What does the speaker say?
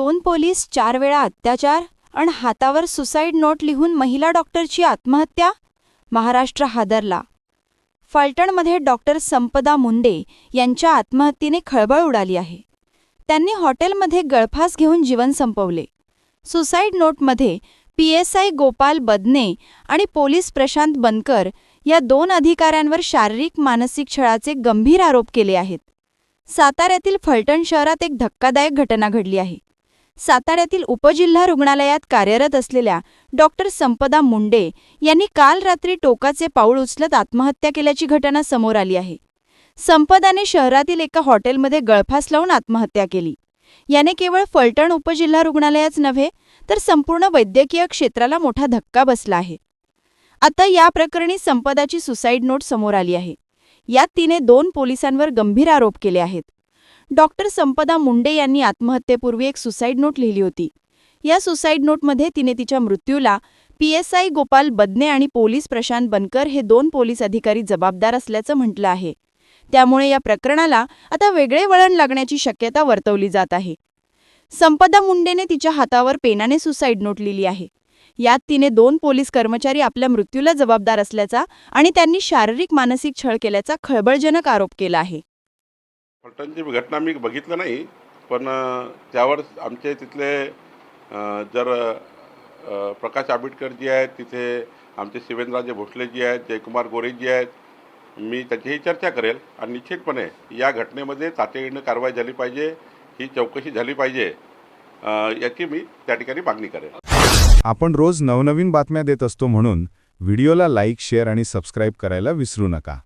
दोन पोलीस चार वेळा अत्याचार आणि हातावर सुसाईड नोट लिहून महिला डॉक्टरची आत्महत्या? महाराष्ट्र हादरला. फलटणमध्ये डॉक्टर संपदा मुंडे यांच्या आत्महत्येने खळबळ उडाली आहे. त्यांनी हॉटेलमध्ये गळफास घेऊन जीवन संपवले. सुसाईड नोटमध्ये P S I Gopal Badane आणि पोलीस प्रशांत बनकर या दोन अधिकाऱ्यांवर शारीरिक मानसिक छळाचे गंभीर आरोप केले आहेत. साताऱ्यातील फलटण शहरात एक धक्कादायक घटना घडली आहे. साताऱ्यातील उपजिल्हा रुग्णालयात कार्यरत असलेल्या डॉक्टर संपदा मुंडे यांनी काल रात्री टोकाचे पाऊल उचलत आत्महत्या केल्याची घटना समोर आली आहे. संपदाने शहरातील एका हॉटेलमध्ये गळफास लावून आत्महत्या केली. याने केवळ फलटण उपजिल्हा रुग्णालयाच नव्हे तर संपूर्ण वैद्यकीय क्षेत्राला मोठा धक्का बसला आहे. आता या प्रकरणी संपदाची सुसाईड नोट समोर आली आहे. यात तिने दोन पोलिसांवर गंभीर आरोप केले आहेत. डॉक्टर संपदा मुंडे यांनी आत्महत्येपूर्वी एक सुसाईड नोट लिहिली होती. या सुसाईड नोटमध्ये तिने तिच्या मृत्यूला पीएसआय गोपाल बदने आणि पोलीस प्रशांत बनकर हे दोन पोलीस अधिकारी जबाबदार असल्याचं म्हटलं आहे. त्यामुळे या प्रकरणाला आता वेगळे वळण लागण्याची शक्यता वर्तवली जात आहे. संपदा मुंडेने तिच्या हातावर पेनाने सुसाईड नोट लिहिली आहे. यात तिने दोन पोलीस कर्मचारी आपल्या मृत्यूला जबाबदार असल्याचा आणि त्यांनी शारीरिक मानसिक छळ केल्याचा खळबळजनक आरोप केला आहे. फलटणची घटना मी बघितलं नाही पण त्यावर आमचे तिथले जर प्रकाश आंबेडकर जी आहेत तिथे आमचे शिवेंद्रराजे भोसले जी आहेत जयकुमार गोरे जी आहेत मी त्याचीही चर्चा करेल आणि निश्चितपणे या घटनेमध्ये तातडीनं कारवाई झाली पाहिजे ही चौकशी झाली पाहिजे याची मी त्या ठिकाणी मागणी करेल. आपण रोज नवनवीन बातम्या देत असतो म्हणून व्हिडिओला लाईक शेअर आणि सबस्क्राईब करायला विसरू नका.